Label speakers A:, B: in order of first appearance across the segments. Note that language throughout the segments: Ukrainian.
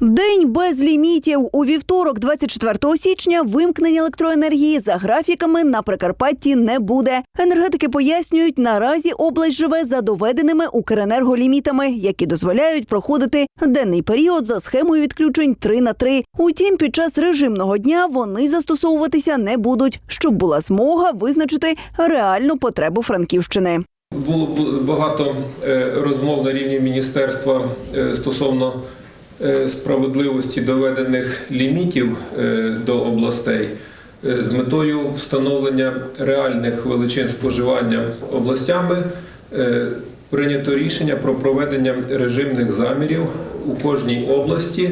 A: День без лімітів. У вівторок, 24 січня, вимкнення електроенергії за графіками на Прикарпатті не буде. Енергетики пояснюють, наразі область живе за доведеними Укренерголімітами, які дозволяють проходити денний період за схемою відключень 3 на 3. Утім, під час режимного дня вони застосовуватися не будуть, щоб була змога визначити реальну потребу Франківщини.
B: Було багато е, розмов на рівні міністерства е, стосовно справедливості доведених лімітів е, до областей е, з метою встановлення реальних величин споживання областями. е, Прийнято рішення про проведення режимних замірів у кожній області,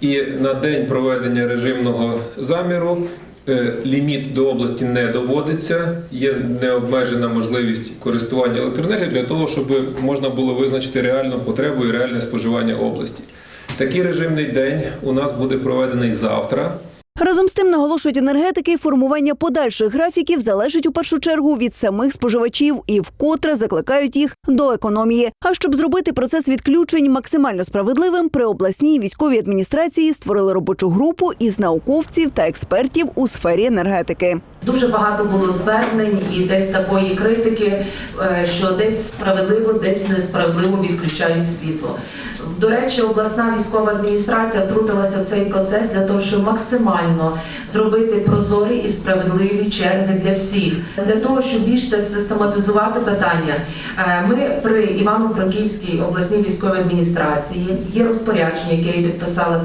B: і на день проведення режимного заміру Е, Ліміт до області не доводиться, є необмежена можливість користування електроенергією для того, щоб можна було визначити реальну потребу і реальне споживання області. Такий режимний день у нас буде проведений завтра.
A: Разом з тим наголошують енергетики, формування подальших графіків залежить у першу чергу від самих споживачів і вкотре закликають їх до економії. А щоб зробити процес відключень максимально справедливим, при обласній військовій адміністрації створили робочу групу із науковців та експертів у сфері енергетики.
C: Дуже багато було звернень і десь такої критики, е, що десь справедливо, десь несправедливо відключають світло. До речі, обласна військова адміністрація втрутилася в цей процес для того, щоб максимально зробити прозорі і справедливі черги для всіх. Для того, щоб більш це систематизувати питання, е, ми при Івано-Франківській обласній військовій адміністрації є розпорядження, яке підписала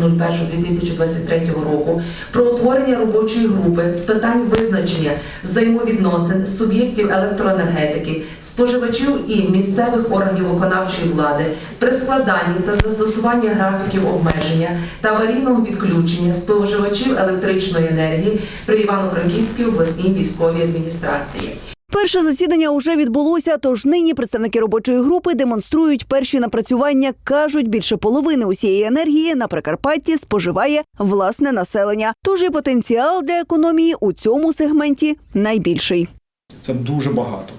C: 13.01.2023 року про утворення робочої групи з питань визначення взаємовідносин суб'єктів електроенергетики, споживачів і місцевих органів виконавчої влади при складанні та застосуванні графіків обмеження та аварійного відключення споживачів електричної енергії при Івано-Франківській обласній військовій адміністрації.
A: Перше засідання уже відбулося, тож нині представники робочої групи демонструють перші напрацювання. кажуть, більше половини усієї енергії на Прикарпатті споживає власне населення. Тож і потенціал для економії у цьому сегменті найбільший.
D: Це дуже багато.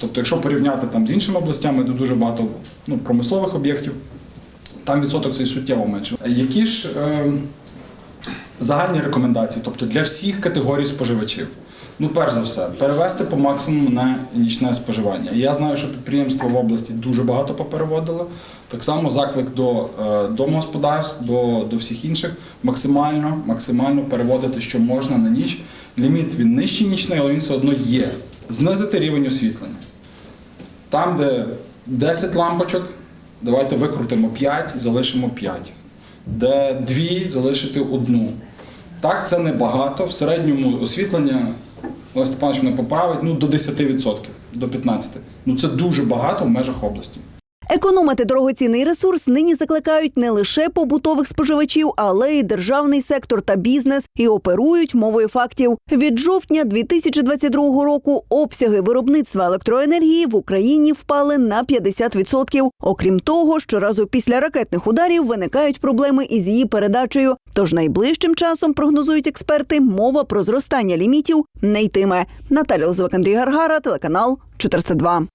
D: Тобто, якщо порівняти там з іншими областями, де дуже багато ну, промислових об'єктів, там відсоток цей суттєво менше. Які ж е, загальні рекомендації, тобто для всіх категорій споживачів? Ну, перш за все, перевести по максимуму на нічне споживання. Я знаю, що підприємства в області дуже багато попереводило. Так само заклик до е, домогосподарств, до, до всіх інших максимально, максимально переводити, що можна на ніч. Ліміт він нижчий нічний, але він все одно є. Знизити рівень освітлення. Там, де 10 лампочок, давайте викрутимо 5 і залишимо 5. Де 2 залишити одну. Так, це небагато. В середньому освітлення, Олег Степанович мене поправить, ну, до 10%, до 15%. Ну це дуже багато в межах області.
A: Економити дорогоцінний ресурс нині закликають не лише побутових споживачів, але й державний сектор та бізнес і оперують мовою фактів. Від жовтня 2022 року обсяги виробництва електроенергії в Україні впали на 50%. Окрім того, щоразу після ракетних ударів виникають проблеми із її передачею. Тож найближчим часом прогнозують експерти, мова про зростання лімітів не йтиме. Наталя Лозовик, Андрій Гаргара, телеканал 402.